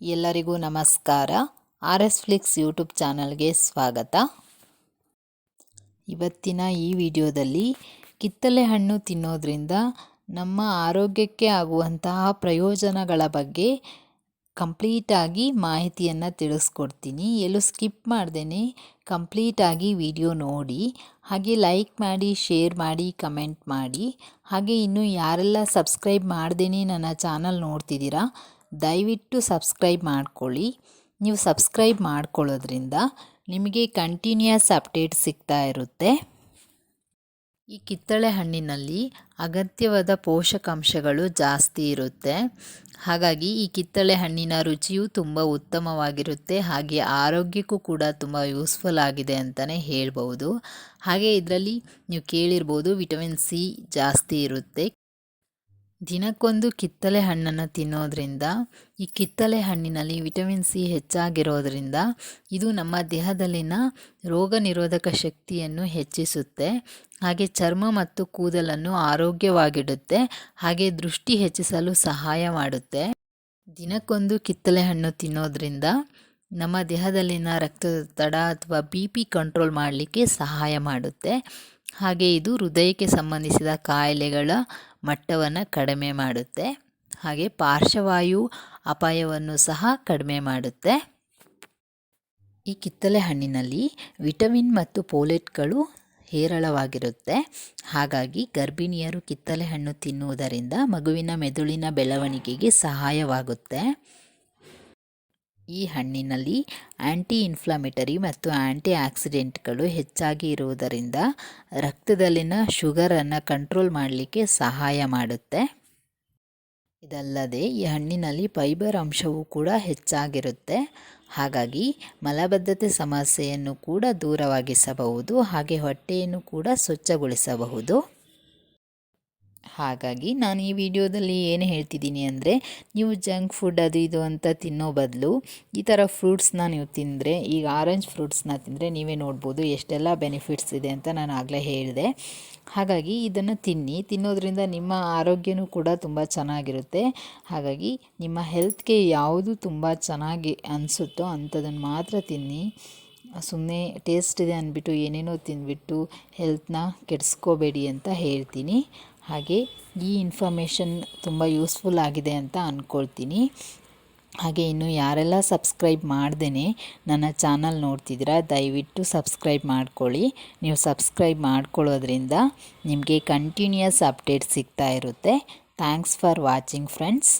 ಎಲ್ಲರಿಗೂ ನಮಸ್ಕಾರ. R S Flix YouTube ಚಾನಲ್ಗೆ ಸ್ವಾಗತ. ಇವತ್ತಿನ ಈ ವಿಡಿಯೋದಲ್ಲಿ ಕಿತ್ತಲೆ ಹಣ್ಣು ತಿನ್ನೋದ್ರಿಂದ ನಮ್ಮ ಆರೋಗ್ಯಕ್ಕೆ ಆಗುವಂತಹ ಪ್ರಯೋಜನಗಳ ಬಗ್ಗೆ ಕಂಪ್ಲೀಟಾಗಿ ಮಾಹಿತಿಯನ್ನು ತಿಳಿಸ್ಕೊಡ್ತೀನಿ. ಎಲ್ಲೂ ಸ್ಕಿಪ್ ಮಾಡ್ದೇ ಕಂಪ್ಲೀಟಾಗಿ ವಿಡಿಯೋ ನೋಡಿ, ಹಾಗೆ ಲೈಕ್ ಮಾಡಿ, ಶೇರ್ ಮಾಡಿ, ಕಮೆಂಟ್ ಮಾಡಿ. ಹಾಗೆ ಇನ್ನು ಯಾರೆಲ್ಲ ಸಬ್ಸ್ಕ್ರೈಬ್ ಮಾಡ್ದೇ ನನ್ನ ಚಾನಲ್ ನೋಡ್ತಿದ್ದೀರಾ ದಯವಿಟ್ಟು ಸಬ್ಸ್ಕ್ರೈಬ್ ಮಾಡ್ಕೊಳ್ಳಿ. ನೀವು ಸಬ್ಸ್ಕ್ರೈಬ್ ಮಾಡ್ಕೊಳ್ಳೋದ್ರಿಂದ ನಿಮಗೆ ಕಂಟಿನ್ಯೂಯಸ್ ಅಪ್ಡೇಟ್ ಸಿಗ್ತಾ ಇರುತ್ತೆ. ಈ ಕಿತ್ತಳೆ ಹಣ್ಣಿನಲ್ಲಿ ಅಗತ್ಯವಾದ ಪೋಷಕಾಂಶಗಳು ಜಾಸ್ತಿ ಇರುತ್ತೆ. ಹಾಗಾಗಿ ಈ ಕಿತ್ತಳೆ ಹಣ್ಣಿನ ರುಚಿಯು ತುಂಬ ಉತ್ತಮವಾಗಿರುತ್ತೆ. ಹಾಗೆ ಆರೋಗ್ಯಕ್ಕೂ ಕೂಡ ತುಂಬ ಯೂಸ್ಫುಲ್ ಆಗಿದೆ ಅಂತಲೇ ಹೇಳ್ಬೋದು ಹಾಗೆ ಇದರಲ್ಲಿ ನೀವು ಕೇಳಿರ್ಬೋದು ವಿಟಮಿನ್ ಸಿ ಜಾಸ್ತಿ ಇರುತ್ತೆ. ದಿನಕ್ಕೊಂದು ಕಿತ್ತಳೆ ಹಣ್ಣನ್ನು ತಿನ್ನೋದ್ರಿಂದ, ಈ ಕಿತ್ತಳೆ ಹಣ್ಣಿನಲ್ಲಿ ವಿಟಮಿನ್ ಸಿ ಹೆಚ್ಚಾಗಿರೋದ್ರಿಂದ ಇದು ನಮ್ಮ ದೇಹದಲ್ಲಿನ ರೋಗ ನಿರೋಧಕ ಶಕ್ತಿಯನ್ನು ಹೆಚ್ಚಿಸುತ್ತೆ. ಹಾಗೆ ಚರ್ಮ ಮತ್ತು ಕೂದಲನ್ನು ಆರೋಗ್ಯವಾಗಿಡುತ್ತೆ. ಹಾಗೆ ದೃಷ್ಟಿ ಹೆಚ್ಚಿಸಲು ಸಹಾಯ ಮಾಡುತ್ತೆ. ದಿನಕ್ಕೊಂದು ಕಿತ್ತಳೆ ಹಣ್ಣು ತಿನ್ನೋದ್ರಿಂದ ನಮ್ಮ ದೇಹದಲ್ಲಿನ ರಕ್ತದೊತ್ತಡ ಅಥವಾ ಬಿ ಪಿ ಕಂಟ್ರೋಲ್ ಮಾಡಲಿಕ್ಕೆ ಸಹಾಯ ಮಾಡುತ್ತೆ. ಹಾಗೆ ಇದು ಹೃದಯಕ್ಕೆ ಸಂಬಂಧಿಸಿದ ಕಾಯಿಲೆಗಳ ಮಟ್ಟವನ್ನು ಕಡಿಮೆ ಮಾಡುತ್ತೆ. ಹಾಗೆ ಪಾರ್ಶ್ವವಾಯು ಅಪಾಯವನ್ನು ಸಹ ಕಡಿಮೆ ಮಾಡುತ್ತೆ. ಈ ಕಿತ್ತಳೆ ಹಣ್ಣಿನಲ್ಲಿ ವಿಟಮಿನ್ ಮತ್ತು ಪೋಲೆಟ್ಗಳು ಹೇರಳವಾಗಿರುತ್ತೆ. ಹಾಗಾಗಿ ಗರ್ಭಿಣಿಯರು ಕಿತ್ತಳೆ ಹಣ್ಣು ತಿನ್ನುವುದರಿಂದ ಮಗುವಿನ ಮೆದುಳಿನ ಬೆಳವಣಿಗೆಗೆ ಸಹಾಯವಾಗುತ್ತೆ. ಈ ಹಣ್ಣಿನಲ್ಲಿ ಆ್ಯಂಟಿ ಇನ್ಫ್ಲಮೇಟರಿ ಮತ್ತು ಆ್ಯಂಟಿ ಆಕ್ಸಿಡೆಂಟ್ಗಳು ಹೆಚ್ಚಾಗಿ ಇರುವುದರಿಂದ ರಕ್ತದಲ್ಲಿನ ಶುಗರನ್ನು ಕಂಟ್ರೋಲ್ ಮಾಡಲಿಕ್ಕೆ ಸಹಾಯ ಮಾಡುತ್ತೆ. ಇದಲ್ಲದೆ ಈ ಹಣ್ಣಿನಲ್ಲಿ ಫೈಬರ್ ಅಂಶವೂ ಕೂಡ ಹೆಚ್ಚಾಗಿರುತ್ತೆ. ಹಾಗಾಗಿ ಮಲಬದ್ಧತೆ ಸಮಸ್ಯೆಯನ್ನು ಕೂಡ ದೂರವಾಗಿಸಬಹುದು, ಹಾಗೆ ಹೊಟ್ಟೆಯನ್ನು ಕೂಡ ಸ್ವಚ್ಛಗೊಳಿಸಬಹುದು. ಹಾಗಾಗಿ ನಾನು ಈ ವಿಡಿಯೋದಲ್ಲಿ ಏನು ಹೇಳ್ತಿದ್ದೀನಿ ಅಂದರೆ, ನೀವು ಜಂಕ್ ಫುಡ್ ಅದು ಇದು ಅಂತ ತಿನ್ನೋ ಬದಲು ಈ ಥರ ಫ್ರೂಟ್ಸ್ನ ನೀವು ತಿಂದರೆ, ಈಗ ಆರೆಂಜ್ ಫ್ರೂಟ್ಸ್ನ ತಿಂದರೆ ನೀವೇ ನೋಡ್ಬೋದು ಎಷ್ಟೆಲ್ಲ ಬೆನಿಫಿಟ್ಸ್ ಇದೆ ಅಂತ ನಾನು ಆಗಲೇ ಹೇಳಿದೆ. ಹಾಗಾಗಿ ಇದನ್ನು ತಿನ್ನಿ. ತಿನ್ನೋದ್ರಿಂದ ನಿಮ್ಮ ಆರೋಗ್ಯನೂ ಕೂಡ ತುಂಬ ಚೆನ್ನಾಗಿರುತ್ತೆ. ಹಾಗಾಗಿ ನಿಮ್ಮ ಹೆಲ್ತ್ಗೆ ಯಾವುದು ತುಂಬ ಚೆನ್ನಾಗಿ ಅನಿಸುತ್ತೋ ಅಂಥದನ್ನು ಮಾತ್ರ ತಿನ್ನಿ. ಸುಮ್ಮನೆ ಟೇಸ್ಟ್ ಇದೆ ಅಂದ್ಬಿಟ್ಟು ಏನೇನೋ ತಿಂದ್ಬಿಟ್ಟು ಹೆಲ್ತ್ನ ಕೆಡಿಸ್ಕೋಬೇಡಿ ಅಂತ ಹೇಳ್ತೀನಿ. ಹಾಗೆ ಈ ಇನ್ಫಾರ್ಮೇಷನ್ ತುಂಬ ಯೂಸ್ಫುಲ್ ಆಗಿದೆ ಅಂತ ಅಂದ್ಕೊಳ್ತೀನಿ ಹಾಗೆ ಇನ್ನು ಯಾರೆಲ್ಲ ಸಬ್ಸ್ಕ್ರೈಬ್ ಮಾಡ್ದೇ ನನ್ನ ಚಾನಲ್ ನೋಡ್ತಿದ್ದೀರಾ, ದಯವಿಟ್ಟು ಸಬ್ಸ್ಕ್ರೈಬ್ ಮಾಡ್ಕೊಳ್ಳಿ. ನೀವು ಸಬ್ಸ್ಕ್ರೈಬ್ ಮಾಡ್ಕೊಳ್ಳೋದ್ರಿಂದ ನಿಮಗೆ ಕಂಟಿನ್ಯೂಯಸ್ ಅಪ್ಡೇಟ್ ಸಿಗ್ತಾ ಇರುತ್ತೆ. Thanks for watching friends